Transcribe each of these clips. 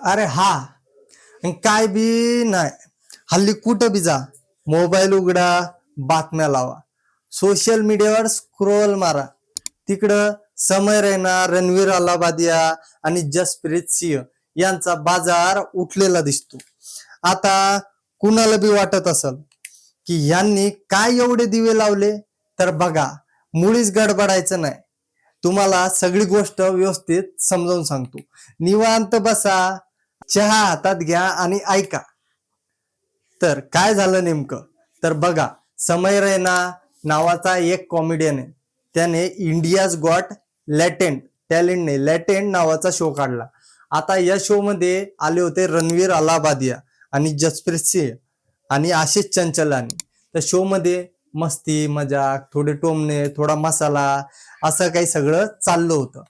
अरे हा. काय बी नाही. हल्ली कुठं बी जा मोबाईल उघडा बातम्या लावा. सोशल मीडियावर स्क्रोल मारा. तिकडं समय रैना रणवीर अलाहाबादिया आणि जसप्रीत सिंह यांचा बाजार उठलेला दिसतो. आता कुणाला बी वाटत असल की यांनी काय एवढे दिवे लावले? तर बघा मुळीच गडबडायचं नाही. तुम्हाला सगळी गोष्ट व्यवस्थित समजावून सांगतो. निवांत बसा. चहा हातात घ्या आणि ऐका. तर काय झालं नेमकं? तर बघा समय रैना नावाचा एक कॉमेडियन आहे. त्याने इंडियाज गॉट लॅटेंट टॅलेंटने लॅटेंट नावाचा शो काढला. आता या शो मध्ये आले होते रणवीर अलाहाबादिया आणि जसप्रीत सिंह आणि आशिष चंचलानी. त्या शो मध्ये मस्ती मजाक थोडे टोमणे थोडा मसाला असं काही सगळं चाललं होतं.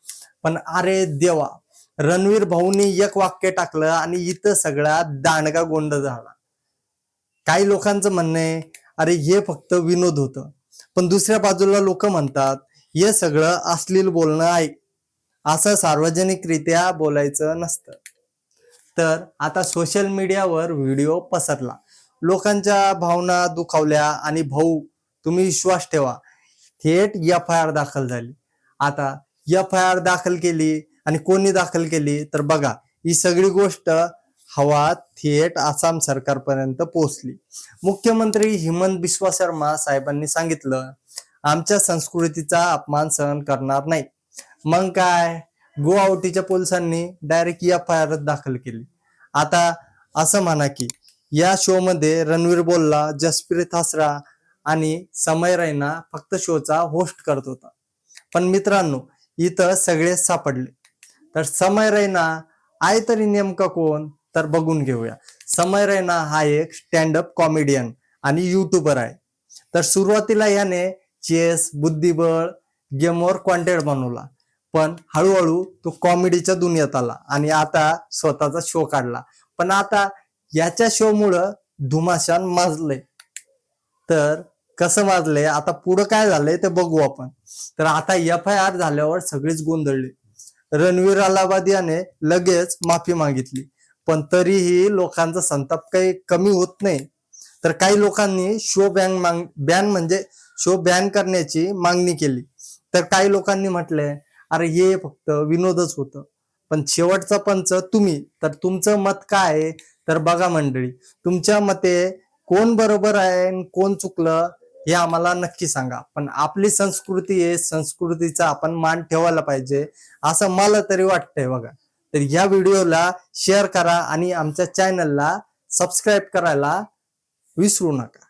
पण अरे देवा रणवीर भाऊनी एक वाक्य टाकलं आणि इथं सगळा दांडगा गोंड झाला. काही लोकांचं म्हणणं आहे अरे हे फक्त विनोद होतं. पण दुसऱ्या बाजूला लोक म्हणतात हे सगळं अश्लील बोलणं आहे. असं सार्वजनिकरित्या बोलायचं नसतं. तर आता सोशल मीडियावर व्हिडिओ पसरला. लोकांच्या भावना दुखावल्या आणि भाऊ तुम्ही विश्वास ठेवा. थेट एफ आय आर दाखल झाली. आता एफ आय आर दाखल केली आणि कोणी दाखल केली तर बघा ही सगळी गोष्ट हवा थेट आसाम सरकारपर्यंत पोहोचली. मुख्यमंत्री हिमंत बिस्वा शर्मा साहेबांनी सांगितलं आमच्या संस्कृतीचा अपमान सहन करणार नाही. मग काय? गुवाहाटीच्या पोलिसांनी डायरेक्ट एफ आय आर दाखल केली. आता असं म्हणा की या शो मध्ये रणवीर बोलला जसप्रीत हसरा आणि समय रैना फक्त शोचा होस्ट करत होता. पण मित्रांनो इथं सगळे सापडले. तर समय रैना आहे तरी नेमका कोण? तर बघून घेऊया. समय रैना हा एक स्टँडअप कॉमेडियन आणि युट्यूबर आहे. तर सुरुवातीला याने चेस बुद्धिबळ गेमवर कॉन्टेंट बनवला. पण हळूहळू तो कॉमेडीच्या दुनियेत आला आणि आता स्वतःचा शो काढला. पण आता याच्या शो मुळे धुमाशान माजले. तर कसं माजले? आता पुढं काय झालंय ते बघू आपण. तर आता एफ आय आर झाल्यावर सगळेच गोंधळले. रणवीर अलाहाबाद याने लगेच माफी मागितली. पण तरीही लोकांचा संताप काही कमी होत नाही. तर काही लोकांनी शो बॅन मांग बॅन म्हणजे शो बॅन करण्याची मागणी केली. तर काही लोकांनी म्हटलंय अरे हे फक्त विनोदच होतं. पण शेवटचा पंच तुम्ही. तर तुमचं मत काय आहे? तर बघा मंडळी तुमच्या मते कोण बरोबर आहे आणि कोण चुकलं? हे आम्हाला नक्की सांगा. पण आपली संस्कृती आहे संस्कृतीचा आपण मान ठेवायला पाहिजे असं मला तरी वाटतंय बघा. तर या व्हिडिओला शेअर करा आणि आमच्या चॅनलला सबस्क्राईब करायला विसरू नका.